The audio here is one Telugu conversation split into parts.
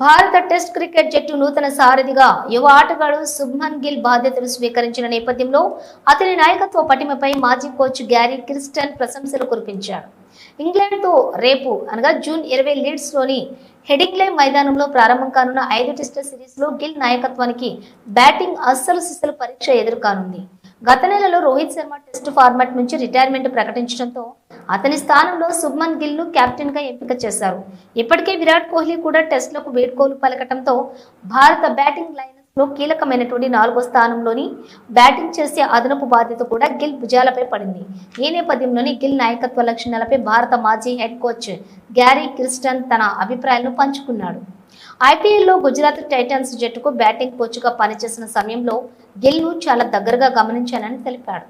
భారత టెస్ట్ క్రికెట్ జట్టు నూతన సారథిగా యువ ఆటగాడు శుభ్మన్ గిల్ బాధ్యతలు స్వీకరించిన నేపథ్యంలో అతని నాయకత్వ పటిమపై మాజీ కోచ్ గ్యారీ క్రిస్టన్ ప్రశంసలు కురిపించారు ఇంగ్లాండ్తో రేపు అనగా జూన్ ఇరవై లీడ్స్లోని హెడింగ్లే మైదానంలో ప్రారంభం కానున్న ఐదు టెస్టు సిరీస్లో గిల్ నాయకత్వానికి బ్యాటింగ్ అస్సలు సిస్సలు పరీక్ష ఎదుర్కానుంది. గత నెలలో రోహిత్ శర్మ టెస్ట్ ఫార్మాట్ నుంచి రిటైర్మెంట్ ప్రకటించడంతో అతని స్థానంలో శుభ్మన్ గిల్ను కెప్టెన్గా ఎంపిక చేశారు. ఇప్పటికే విరాట్ కోహ్లీ కూడా టెస్టులకు వేడ్కోలు పలకటంతో భారత బ్యాటింగ్ లైన్లో కీలకమైనటువంటి నాలుగో స్థానంలోని బ్యాటింగ్ చేసే అదనపు బాధ్యత కూడా గిల్ భుజాలపై పడింది. ఈ నేపథ్యంలోని గిల్ నాయకత్వ లక్షణాలపై భారత మాజీ హెడ్ కోచ్ గ్యారీ క్రిస్టన్ తన అభిప్రాయాలను పంచుకున్నాడు. ఐపీఎల్లో గుజరాత్ టైటన్స్ జట్టుకు బ్యాటింగ్ కోచ్గా పనిచేసిన సమయంలో గిల్ను చాలా దగ్గరగా గమనించానని తెలిపాడు.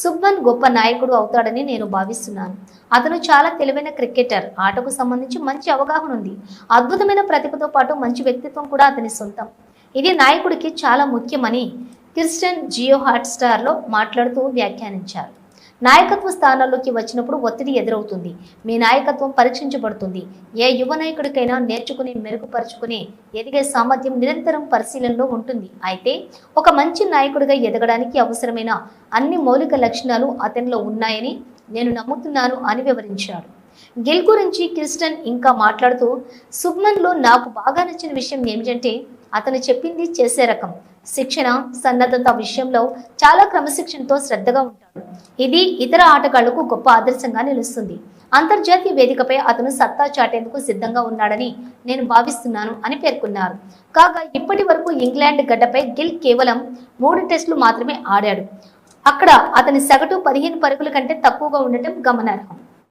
సుబ్బన్ గొప్ప నాయకుడు అవుతాడని నేను భావిస్తున్నాను. అతను చాలా తెలివైన క్రికెటర్. ఆటకు సంబంధించి మంచి అవగాహన ఉంది. అద్భుతమైన ప్రతిభతో పాటు మంచి వ్యక్తిత్వం కూడా అతని సొంతం. ఇది నాయకుడికి చాలా ముఖ్యమని క్రిస్టియన్ జియో హాట్స్టార్లో మాట్లాడుతూ వ్యాఖ్యానించారు. నాయకత్వ స్థానాల్లోకి వచ్చినప్పుడు ఒత్తిడి ఎదురవుతుంది. మీ నాయకత్వం పరీక్షించబడుతుంది. ఏ యువ నాయకుడికైనా నేర్చుకుని మెరుగుపరుచుకుని ఎదిగే సామర్థ్యం నిరంతరం పరిశీలనలో ఉంటుంది. అయితే ఒక మంచి నాయకుడిగా ఎదగడానికి అవసరమైన అన్ని మౌలిక లక్షణాలు అతనిలో ఉన్నాయని నేను నమ్ముతున్నాను అని వివరించాడు. గిల్ గురించి క్రిస్టన్ ఇంకా మాట్లాడుతూ సుబ్మన్లో నాకు బాగా నచ్చిన విషయం ఏమిటంటే అతను చెప్పింది చేసే రకం. శిక్షణ సన్నద్ధత విషయంలో చాలా క్రమశిక్షణతో శ్రద్ధగా ఉంటాడు. ఇది ఇతర ఆటగాళ్ళకు గొప్ప ఆదర్శంగా నిలుస్తుంది. అంతర్జాతీయ వేదికపై అతను సత్తా చాటేందుకు సిద్ధంగా ఉన్నాడని నేను భావిస్తున్నాను అని పేర్కొన్నారు. కాగా ఇప్పటి వరకు ఇంగ్లాండ్ గడ్డపై గిల్ కేవలం మూడు టెస్టులు మాత్రమే ఆడాడు. అక్కడ అతని సగటు పదిహేను పరుగుల కంటే తక్కువగా ఉండటం గమనార్హం.